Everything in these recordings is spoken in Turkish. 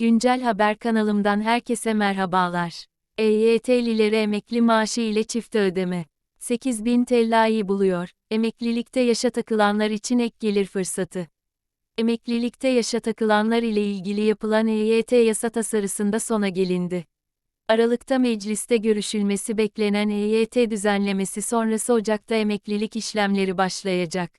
Güncel Haber kanalımdan herkese merhabalar. EYT'lilere emekli maaşı ile çift ödeme. 8000 TL'yi buluyor. Emeklilikte yaşa takılanlar için ek gelir fırsatı. Emeklilikte yaşa takılanlar ile ilgili yapılan EYT yasa tasarısında sona gelindi. Aralıkta mecliste görüşülmesi beklenen EYT düzenlemesi sonrası Ocak'ta emeklilik işlemleri başlayacak.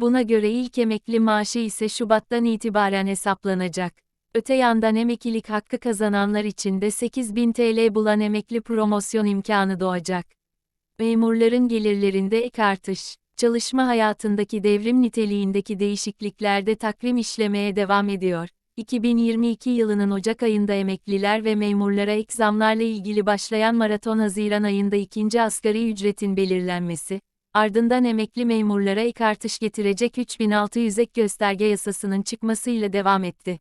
Buna göre ilk emekli maaşı ise Şubat'tan itibaren hesaplanacak. Öte yandan emeklilik hakkı kazananlar için de 8000 TL bulan emekli promosyon imkanı doğacak. Memurların gelirlerinde ek artış, çalışma hayatındaki devrim niteliğindeki değişikliklerde takvim işlemeye devam ediyor. 2022 yılının Ocak ayında emekliler ve memurlara ek zamlarla ilgili başlayan maraton Haziran ayında ikinci asgari ücretin belirlenmesi, ardından emekli memurlara ek artış getirecek 3600 ek gösterge yasasının çıkmasıyla devam etti.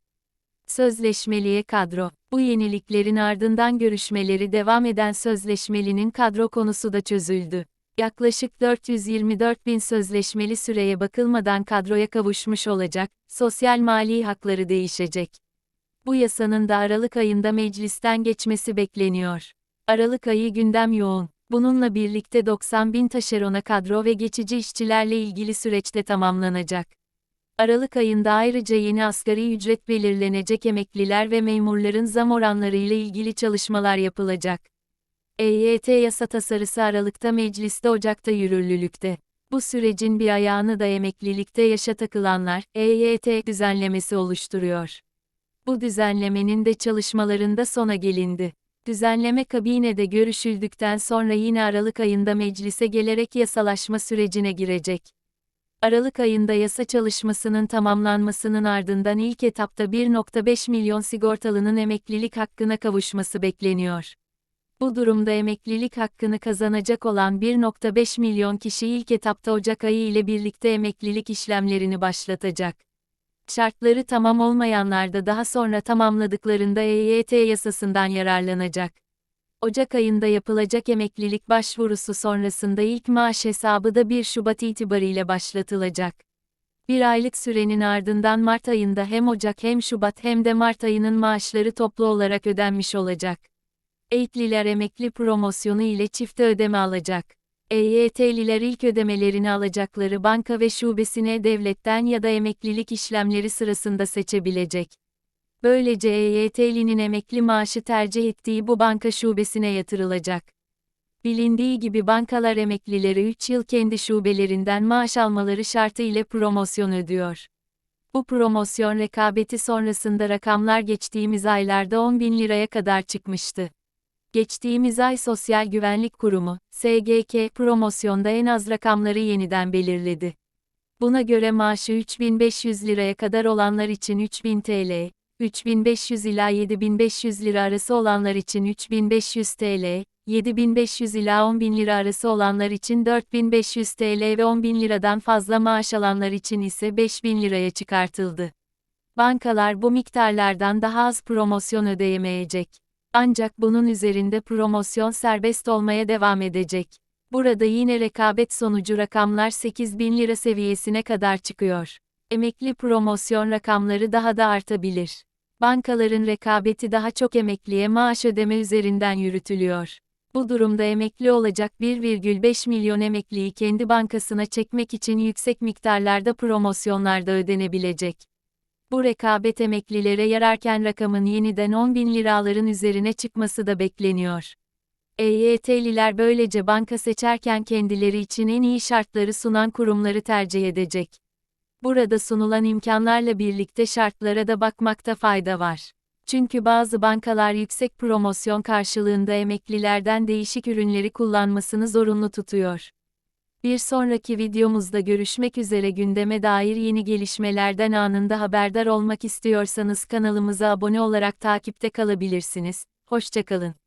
Sözleşmeliye kadro. Bu yeniliklerin ardından görüşmeleri devam eden sözleşmelinin kadro konusu da çözüldü. Yaklaşık 424 bin sözleşmeli süreye bakılmadan kadroya kavuşmuş olacak, sosyal mali hakları değişecek. Bu yasanın da Aralık ayında meclisten geçmesi bekleniyor. Aralık ayı gündem yoğun. Bununla birlikte 90 bin taşerona kadro ve geçici işçilerle ilgili süreçte tamamlanacak. Aralık ayında ayrıca yeni asgari ücret belirlenecek emekliler ve memurların zam oranları ile ilgili çalışmalar yapılacak. EYT yasa tasarısı Aralık'ta mecliste Ocak'ta yürürlülükte. Bu sürecin bir ayağını da emeklilikte yaşa takılanlar, EYT düzenlemesi oluşturuyor. Bu düzenlemenin de çalışmalarında sona gelindi. Düzenleme kabinede görüşüldükten sonra yine Aralık ayında meclise gelerek yasalaşma sürecine girecek. Aralık ayında yasa çalışmasının tamamlanmasının ardından ilk etapta 1.5 milyon sigortalının emeklilik hakkına kavuşması bekleniyor. Bu durumda emeklilik hakkını kazanacak olan 1.5 milyon kişi ilk etapta Ocak ayı ile birlikte emeklilik işlemlerini başlatacak. Şartları tamam olmayanlar da daha sonra tamamladıklarında EYT yasasından yararlanacak. Ocak ayında yapılacak emeklilik başvurusu sonrasında ilk maaş hesabı da 1 Şubat itibariyle başlatılacak. Bir aylık sürenin ardından Mart ayında hem Ocak hem Şubat hem de Mart ayının maaşları toplu olarak ödenmiş olacak. Eğitliler emekli promosyonu ile çifte ödeme alacak. EYT'liler ilk ödemelerini alacakları banka ve şubesine devletten ya da emeklilik işlemleri sırasında seçebilecek. Böylece EYT'linin emekli maaşı tercih ettiği bu banka şubesine yatırılacak. Bilindiği gibi bankalar emeklileri 3 yıl kendi şubelerinden maaş almaları şartı ile promosyon ödüyor. Bu promosyon rekabeti sonrasında rakamlar geçtiğimiz aylarda 10 bin liraya kadar çıkmıştı. Geçtiğimiz ay Sosyal Güvenlik Kurumu, SGK, promosyonda en az rakamları yeniden belirledi. Buna göre maaşı 3500 liraya kadar olanlar için 3000 TL, 3500 ila 7500 lira arası olanlar için 3500 TL, 7500 ila 10000 lira arası olanlar için 4500 TL ve 10000 liradan fazla maaş alanlar için ise 5000 liraya çıkartıldı. Bankalar bu miktarlardan daha az promosyon ödeyemeyecek. Ancak bunun üzerinde promosyon serbest olmaya devam edecek. Burada yine rekabet sonucu rakamlar 8000 lira seviyesine kadar çıkıyor. Emekli promosyon rakamları daha da artabilir. Bankaların rekabeti daha çok emekliye maaş ödeme üzerinden yürütülüyor. Bu durumda emekli olacak 1,5 milyon emekliyi kendi bankasına çekmek için yüksek miktarlarda promosyonlarda ödenebilecek. Bu rekabet emeklilere yararken rakamın yeniden 10 bin liraların üzerine çıkması da bekleniyor. EYT'liler böylece banka seçerken kendileri için en iyi şartları sunan kurumları tercih edecek. Burada sunulan imkanlarla birlikte şartlara da bakmakta fayda var. Çünkü bazı bankalar yüksek promosyon karşılığında emeklilerden değişik ürünleri kullanmasını zorunlu tutuyor. Bir sonraki videomuzda görüşmek üzere gündeme dair yeni gelişmelerden anında haberdar olmak istiyorsanız kanalımıza abone olarak takipte kalabilirsiniz. Hoşçakalın.